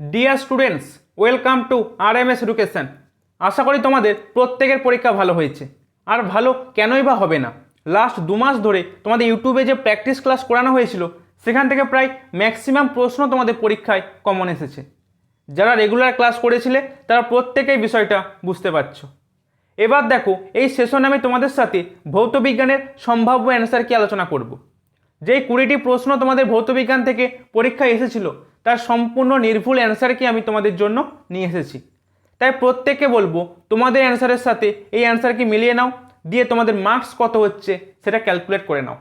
Dear students welcome to R M S education আশা করি তোমাদের প্রত্যেকের পরীক্ষা ভালো হয়েছে। আর ভালো কেনই বা হবে না? লাস্ট দু মাস ধরে তোমাদের ইউটিউবে যে প্র্যাকটিস ক্লাস করানো হয়েছিল, সেখান থেকে প্রায় ম্যাক্সিমাম প্রশ্ন তোমাদের পরীক্ষায় কমন এসেছে। যারা রেগুলার ক্লাস করেছিলে, তারা প্রত্যেকেই বিষয়টা বুঝতে পারছ। এবার দেখো, এই সেশনে আমি তোমাদের সাথে ভৌত বিজ্ঞানের সম্ভাব্য অ্যান্সার কি আলোচনা করব? যেই কুড়িটি প্রশ্ন তোমাদের ভৌতবিজ্ঞান থেকে পরীক্ষায় এসেছিল তার সম্পূর্ণ নির্ভুল অ্যান্সার কি আমি তোমাদের জন্য নিয়ে এসেছি। তাই প্রত্যেককে বলব, তোমাদের অ্যান্সারের সাথে এই অ্যান্সার কি মিলিয়ে নাও, দিয়ে তোমাদের মার্কস কত হচ্ছে সেটা ক্যালকুলেট করে নাও।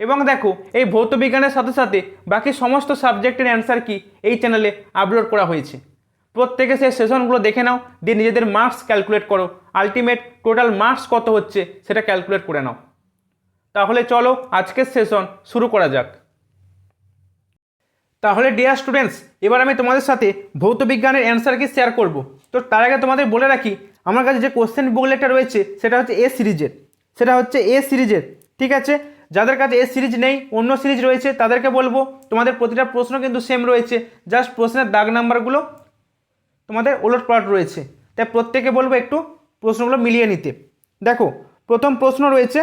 এবং দেখো, এই ভৌতবিজ্ঞানের সাথে সাথে বাকি সমস্ত সাবজেক্টের অ্যান্সার কি এই চ্যানেলে আপলোড করা হয়েছে। প্রত্যেকে সেই সেশনগুলো দেখে নাও, দিয়ে নিজেদের মার্কস ক্যালকুলেট করো আলটিমেট টোটাল মার্কস কত হচ্ছে সেটা ক্যালকুলেট করে নাও। তাহলে চলো আজকের সেশন শুরু করা যাক। তাহলে ডিয়ার স্টুডেন্টস এবার আমি তোমাদের সাথে ভৌত বিজ্ঞানের অ্যান্সার কি শেয়ার করব? তো তার আগে তোমাদের বলে রাখি, আমার কাছে যে কোশ্চেন বুকলেটটা রয়েছে, সেটা হচ্ছে এ সিরিজের সেটা হচ্ছে এ সিরিজের ঠিক আছে? যাদের কাছে এ সিরিজ নেই, অন্য সিরিজ রয়েছে, তাদেরকে বলব, তোমাদের প্রতিটা প্রশ্ন কিন্তু সেম রয়েছে জাস্ট প্রশ্নের দাগ নাম্বারগুলো তোমাদের ওলট পালট রয়েছে। তাই প্রত্যেকে বলব একটু প্রশ্নগুলো মিলিয়ে নিতে। দেখো, প্রথম প্রশ্ন রয়েছে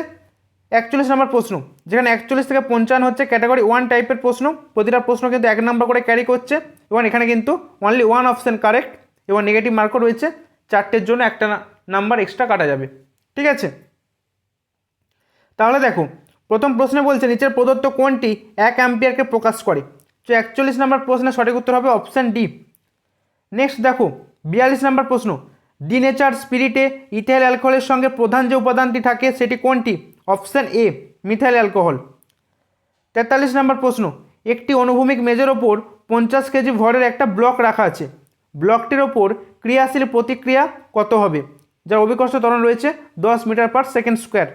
একচল্লিশ নম্বর প্রশ্ন, যেখানে একচল্লিশ থেকে পঞ্চান্ন হচ্ছে ক্যাটাগরি ওয়ান টাইপের প্রশ্ন, প্রতিটা প্রশ্ন কিন্তু এক নম্বর করে ক্যারি করছে এবং এখানে কিন্তু অনলি ওয়ান অপশান কারেক্ট এবং নেগেটিভ মার্কও রয়েছে, চারটের জন্য একটা নাম্বার এক্সট্রা কাটা যাবে, ঠিক আছে? তাহলে দেখো, প্রথম প্রশ্নে বলছে নিচের প্রদত্ত কোনটি এক অ্যাম্পিয়ারকে প্রকাশ করে? তো একচল্লিশ নম্বর প্রশ্নের সঠিক উত্তর হবে অপশান ডি নেক্সট দেখো, বিয়াল্লিশ নম্বর প্রশ্ন ডিনেচার স্পিরিটে ইথাইল অ্যালকোহলের সঙ্গে প্রধান যে উপাদানটি থাকে সেটি কোনটি? Option A, methyl alcohol. তেতাল্লিশ নম্বর প্রশ্ন, একটি অনুভূমিক মেজের ওপর পঞ্চাশ কেজি ভরের একটা ব্লক রাখা আছে। ব্লকটির ওপর ক্রিয়াশীল প্রতিক্রিয়া কত হবে? যার অভিকর্ষ ত্বরণ রয়েছে দশ মিটার পার সেকেন্ড স্কোয়ার।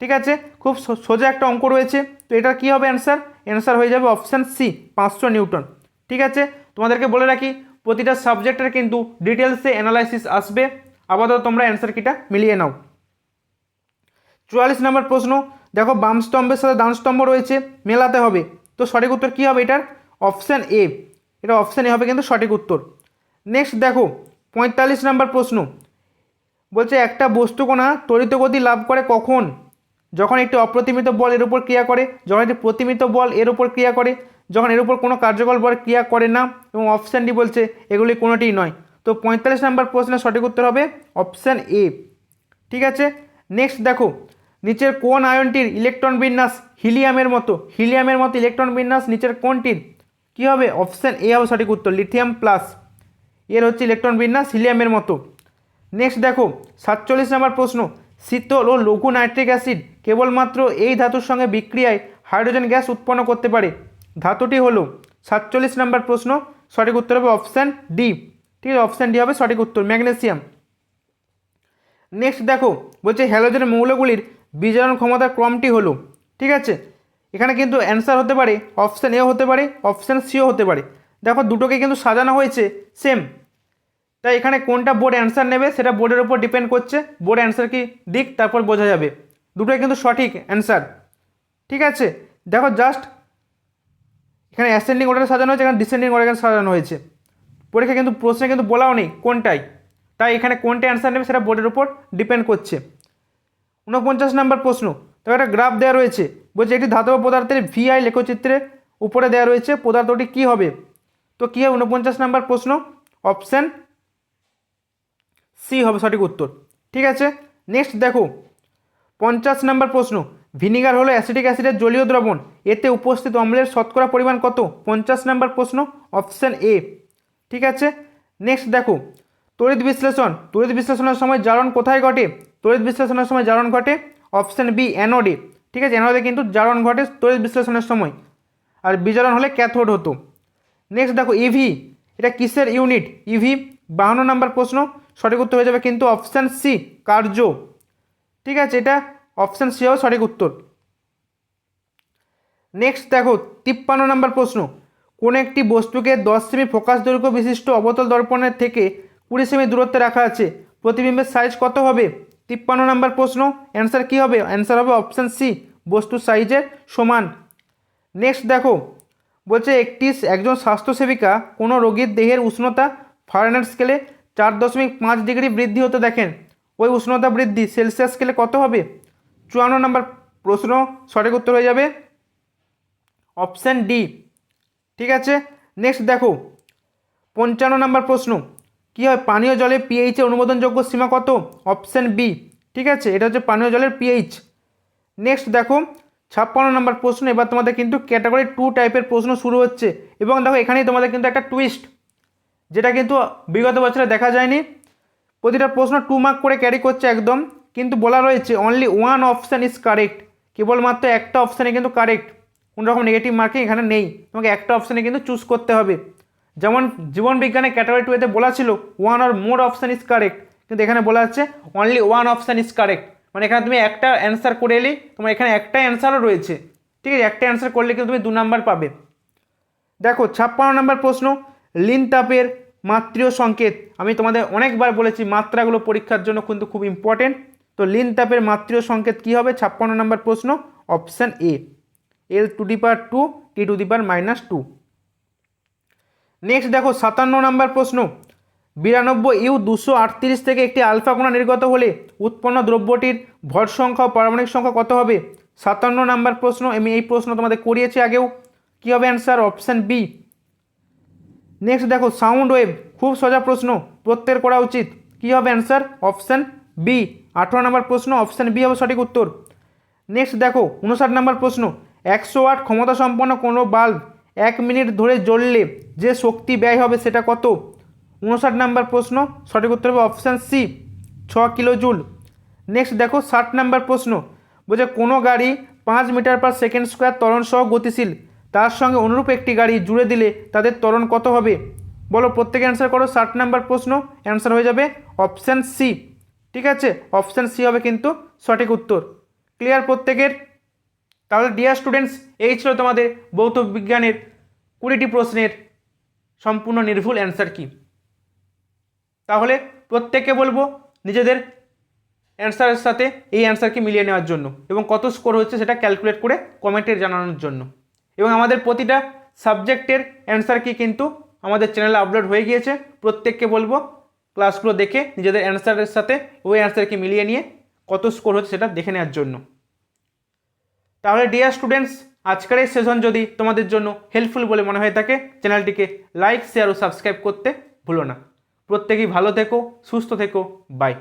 ঠিক আছে? খুব সোজা একটা অঙ্ক রয়েছে। তো এটা কী হবে অ্যান্সার? অ্যান্সার হয়ে যাবে অপশান সি, পাঁচশো নিউটন। ঠিক আছে? তোমাদেরকে বলে রাখি, প্রতিটা সাবজেক্টের কিন্তু ডিটেলসে অ্যানালাইসিস আসবে। আপাতত তোমরা অ্যান্সার কিটা মিলিয়ে নাও। চুয়াল্লিশ নম্বর প্রশ্ন, দেখো বাম স্তম্ভের সাথে ডান স্তম্ভ রয়েছে, মেলাতে হবে। তো সঠিক উত্তর কী হবে এটার? Option A. এটা অপশান এ হবে কিন্তু সঠিক উত্তর। নেক্সট দেখো, পঁয়তাল্লিশ নম্বর প্রশ্ন। বলছে, একটা বস্তুকণা তড়িৎ গতি লাভ করে কখন? যখন একটি অপ্রতিমিত বল এর উপর ক্রিয়া করে, যখন একটি প্রতিমিত বল এর উপর ক্রিয়া করে, যখন এর উপর কোনো কার্যকর বল ক্রিয়া করে না, এবং অপশান ডি বলছে, এগুলি কোনোটিই নয়। তো পঁয়তাল্লিশ নম্বর প্রশ্নের সঠিক উত্তর হবে অপশান এ। ঠিক আছে? নেক্সট দেখো, নিচের কোন আয়নটির ইলেকট্রন বিন্যাস হিলিয়ামের মতো? হিলিয়ামের মতো ইলেকট্রন বিন্যাস নিচের কোনটির? কী হবে? অপশান এ হবে সঠিক উত্তর লিথিয়াম প্লাস এর হচ্ছে ইলেকট্রন বিন্যাস হিলিয়ামের মতো। নেক্সট দেখো, সাতচল্লিশ নম্বর প্রশ্ন, শীতল ও লঘু নাইট্রিক অ্যাসিড কেবলমাত্র এই ধাতুর সঙ্গে বিক্রিয়ায় হাইড্রোজেন গ্যাস উৎপন্ন করতে পারে? ধাতুটি হলো, সাতচল্লিশ নম্বর প্রশ্ন, সঠিক উত্তর হবে অপশান ডি ঠিক আছে অপশান ডি হবে সঠিক উত্তর ম্যাগনেসিয়াম নেক্সট দেখো, বলছে হ্যালোজেন মৌলগুলির বিজারণ ক্ষমতার ক্রমটি হলো, ঠিক আছে? এখানে কিন্তু অ্যান্সার হতে পারে অপশান এ হতে পারে অপশান সিও হতে পারে। দেখো দুটোকে কিন্তু সাজানো হয়েছে সেম তাই এখানে কোনটা বোর্ড অ্যান্সার নেবে সেটা বোর্ডের উপর ডিপেন্ড করছে বোর্ড অ্যান্সার কি দিক, তারপর বোঝা যাবে। দুটোই কিন্তু সঠিক অ্যান্সার ঠিক আছে? দেখো জাস্ট এখানে অ্যাসেন্ডিং অর্ডারে সাজানো হয়েছে, এখানে ডিসেন্ডিং অর্ডারে সাজানো হয়েছে। পরীক্ষা কিন্তু প্রশ্নে কিন্তু বলাও নেই কোনটাই। তাই এখানে কোনটা অ্যান্সার নেবে সেটা বোর্ডের উপর ডিপেন্ড করছে। উনপঞ্চাশ নম্বর প্রশ্ন, তো একটা গ্রাফ দেওয়া রয়েছে, বলছে একটি ধাতব পদার্থের ভিআই লেখচিত্রের উপরে দেওয়া রয়েছে, পদার্থটি কী হবে? তো কী হবে ঊনপঞ্চাশ নম্বর প্রশ্ন অপশান সি হবে সঠিক উত্তর। ঠিক আছে? নেক্সট দেখো, পঞ্চাশ নম্বর প্রশ্ন ভিনিগার হলো অ্যাসিটিক অ্যাসিডের জলীয় দ্রবণ, এতে উপস্থিত অম্লের শতকরা পরিমাণ কত? পঞ্চাশ নম্বর প্রশ্ন অপশান এ ঠিক আছে? নেক্সট দেখো তড়িৎ বিশ্লেষণ তড়িৎ বিশ্লেষণের সময় জারণ কোথায় ঘটে? তড়িৎ বিশ্লেষণের সময় জারণ ঘটে অপশান বি অ্যানোডে ঠিক আছে অ্যানোডে কিন্তু জারণ ঘটে তড়িৎ বিশ্লেষণের সময়। আর বিজারণ হলে ক্যাথোড হতো। নেক্সট দেখো ইভি এটা কিসের ইউনিট ইভি বাহান্ন নম্বর প্রশ্ন। সঠিক উত্তর হয়ে যাবে কিন্তু অপশান সি কার্য ঠিক আছে, এটা অপশান সি হবে সঠিক উত্তর। নেক্সট দেখো, তিপ্পান্ন নম্বর প্রশ্ন। কোন একটি বস্তুকে দশ সেমি ফোকাস দৈর্ঘ্য বিশিষ্ট অবতল দর্পণের থেকে কুড়ি সেমি দূরত্বে রাখা আছে। প্রতিবিম্বের সাইজ কত হবে? তিপ্পান্ন নম্বর প্রশ্ন। অ্যান্সার কী হবে? অ্যান্সার হবে অপশান সি বস্তুর সাইজের সমান। নেক্সট দেখো, বলছে একটি একজন স্বাস্থ্যসেবিকা কোনো রোগীর দেহের উষ্ণতা ফারেনহাইট স্কেলে চার দশমিক পাঁচ ডিগ্রি বৃদ্ধি হতে দেখেন। ওই উষ্ণতা বৃদ্ধি সেলসিয়াস স্কেলে কত হবে? চুয়ান্ন নম্বর প্রশ্ন সঠিক উত্তর হয়ে যাবে। অপশান ডি ঠিক আছে? নেক্সট দেখো, পঞ্চান্ন নম্বর প্রশ্ন। কী হয়? পানীয় জলে পিএইচ এর অনুমোদনযোগ্য সীমা কত? অপশান বি ঠিক আছে? এটা হচ্ছে পানীয় জলের পিএইচ নেক্সট দেখো, ছাপ্পান্ন নম্বর প্রশ্ন, এবার তোমাদের কিন্তু ক্যাটাগরি টু টাইপের প্রশ্ন শুরু হচ্ছে। এবং দেখো, এখানেই তোমাদের কিন্তু একটা টুইস্ট যেটা কিন্তু বিগত বছরে দেখা যায়নি। প্রতিটা প্রশ্ন টু মার্ক করে ক্যারি করছে একদম, কিন্তু বলা রয়েছে only one option is correct কেবলমাত্র একটা অপশানে কিন্তু কারেক্ট কোনো রকম নেগেটিভ মার্কিং এখানে নেই। তোমাকে একটা অপশানে কিন্তু চুজ করতে হবে। যেমন জীবন বিজ্ঞানে ক্যাটাগরি টুয়েতে বলা ছিল one or more option is correct কিন্তু এখানে বলা হচ্ছে only one option is correct মানে এখানে তুমি একটা অ্যান্সার করে এলি, তোমার এখানে একটা অ্যান্সারও রয়েছে। ঠিক আছে, একটা অ্যান্সার করলে কিন্তু তুমি দু নাম্বার পাবে। দেখো, ছাপ্পান্ন নম্বর প্রশ্ন, লিন তাপের মাত্রীয় সংকেত। আমি তোমাদের অনেকবার বলেছি, মাত্রাগুলো পরীক্ষার জন্য কিন্তু খুব ইম্পর্টেন্ট তো লিন তাপের মাত্রীয় সংকেত কী হবে? ছাপ্পান্ন নম্বর প্রশ্ন option A L two D per two T two D per minus two next দেখো, সাতান্ন নম্বর প্রশ্ন। বিরানব্বই ইউ দুশো আটত্রিশ থেকে একটি আলফা কণা নির্গত হলে উৎপন্ন দ্রব্যটির ভর সংখ্যা ও পারমাণবিক সংখ্যা কত হবে? সাতান্ন নম্বর প্রশ্ন, আমি এই প্রশ্ন তোমাদের করিয়েছি আগেও। কী হবে অ্যান্সার অপশান বি নেক্সট দেখো সাউন্ড ওয়েভ খুব সোজা প্রশ্ন প্রত্যেকের করা উচিত। কী হবে অ্যান্সার অপশান বি আঠারো নম্বর প্রশ্ন অপশান বি হবে সঠিক উত্তর। নেক্সট দেখো, উনষাট নম্বর প্রশ্ন, একশো ওয়াট ক্ষমতা সম্পন্ন কোনো বাল্ব এক মিনিট ধরে জ্বললে যে শক্তি ব্যয় হবে সেটা কত? উনষাট নাম্বার প্রশ্ন, সঠিক উত্তর হবে অপশান সি, ছ কিলো জুল নেক্সট দেখো, ষাট নাম্বার প্রশ্ন। বলছে, কোনো গাড়ি পাঁচ মিটার পার সেকেন্ড স্কোয়ার ত্বরণ সহ গতিশীল? তার সঙ্গে অনুরূপ একটি গাড়ি জুড়ে দিলে তাদের ত্বরণ কত হবে? বলো, প্রত্যেকে অ্যান্সার করো, ষাট নাম্বার প্রশ্ন অ্যান্সার হয়ে যাবে অপশান সি। ঠিক আছে? অপশান সি হবে কিন্তু সঠিক উত্তর। ক্লিয়ার প্রত্যেকের? তাহলে ডিয়ার স্টুডেন্টস এই ছিল তোমাদের ভৌত বিজ্ঞানের কুড়িটি প্রশ্নের সম্পূর্ণ নির্ভুল অ্যান্সার কি? তাহলে প্রত্যেককে বলব নিজেদের অ্যান্সারের সাথে এই অ্যান্সারকে মিলিয়ে নেওয়ার জন্য এবং কত স্কোর হচ্ছে সেটা ক্যালকুলেট করে কমেন্টে জানানোর জন্য। এবং আমাদের প্রতিটা সাবজেক্টের অ্যান্সার কি কিন্তু আমাদের চ্যানেলে আপলোড হয়ে গিয়েছে। প্রত্যেককে বলব ক্লাসগুলো দেখে নিজেদের অ্যান্সারের সাথে ওই অ্যান্সারকে মিলিয়ে নিয়ে কত স্কোর হচ্ছে সেটা দেখে নেওয়ার জন্য। তাহলে ডিয়ার স্টুডেন্টস আজকের এই সেশন যদি তোমাদের জন্য হেল্পফুল বলে মনে হয়ে থাকে চ্যানেলটিকে লাইক শেয়ার ও সাবস্ক্রাইব করতে ভুলো না। প্রত্যেকেই ভালো থেকো, সুস্থ থেকো বাই